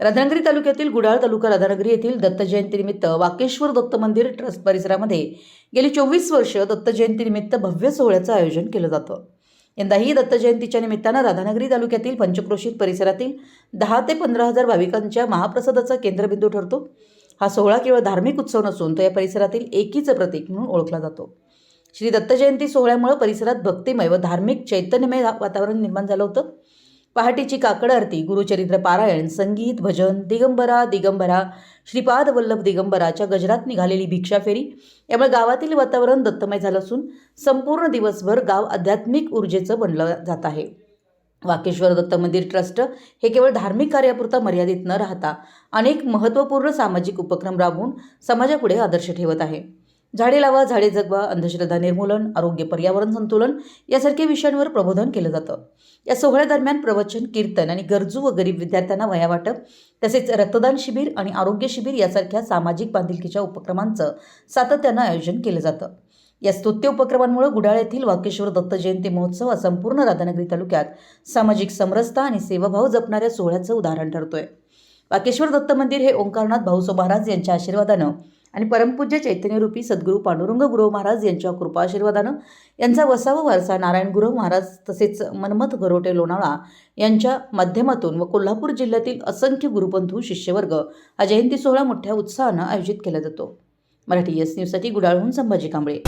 राधानगरी तालुक्यातील गुडाळ तालुका राधानगरी येथील दत्त जयंतीनिमित्त वाकेश्वर दत्त मंदिर ट्रस्ट परिसरामध्ये गेली चोवीस वर्ष दत्त जयंतीनिमित्त भव्य सोहळ्याचं आयोजन केलं जातं. यंदाही दत्त जयंतीच्या निमित्तानं राधानगरी तालुक्यातील पंचक्रोशीत परिसरातील दहा ते पंधरा हजार भाविकांच्या महाप्रसादाचा केंद्रबिंदू ठरतो. हा सोहळा केवळ धार्मिक उत्सव नसून तो या परिसरातील एकीचं प्रतीक म्हणून ओळखला जातो. श्री दत्त जयंती सोहळ्यामुळे परिसरात भक्तिमय व धार्मिक चैतन्यमय वातावरण निर्माण झालं होतं. पहाटेची काकड आरती गुरुचरित्र पारायण संगीत भजन दिगंबरा दिगंबरा श्रीपाद वल्लभ दिगंबराच्या गजरात निघालेली भिक्षा फेरी यामुळे गावातील वातावरण दत्तमय झालं असून संपूर्ण दिवसभर गाव आध्यात्मिक ऊर्जेचं बनलं जात आहे. वाकेश्वर दत्त मंदिर ट्रस्ट हे केवळ धार्मिक कार्यापुरता मर्यादित न राहता अनेक महत्त्वपूर्ण सामाजिक उपक्रम राबवून समाजापुढे आदर्श ठेवत आहे. झाडे लावा झाडे जगवा अंधश्रद्धा निर्मूलन आरोग्य पर्यावरण संतुलन यासारख्या विषयांवर प्रबोधन केलं जातं. या सोहळ्यादरम्यान प्रवचन कीर्तन आणि गरजू व गरीब विद्यार्थ्यांना वया वाटप तसेच रक्तदान शिबिर आणि आरोग्य शिबिर यासारख्या सामाजिक बांधिलकीच्या उपक्रमांचं सातत्यानं आयोजन केलं जातं. या स्तुत्य उपक्रमांमुळे गुडाळ येथील वाकेश्वर दत्त जयंती महोत्सव हा संपूर्ण राधानगरी तालुक्यात सामाजिक समरसता आणि सेवाभाव जपणाऱ्या सोहळ्याचं उदाहरण ठरतोय. वाकेश्वर दत्त मंदिर हे ओंकारनाथ भाऊसो महाराज यांच्या आशीर्वादानं आणि परमपूज्य चैतन्यरूपी सद्गुरू पांडुरंग गुरव महाराज यांच्या कृपा आशीर्वादानं यांचा वसावा वारसा नारायण गुरव महाराज तसेच मनमथ गरोटे लोणावळा यांच्या माध्यमातून व कोल्हापूर जिल्ह्यातील असंख्य गुरुपंथू शिष्यवर्ग हा जयंती सोहळा मोठ्या उत्साहानं आयोजित केला जातो. मराठी एस न्यूजसाठी गुडाळहून संभाजी कांबळे.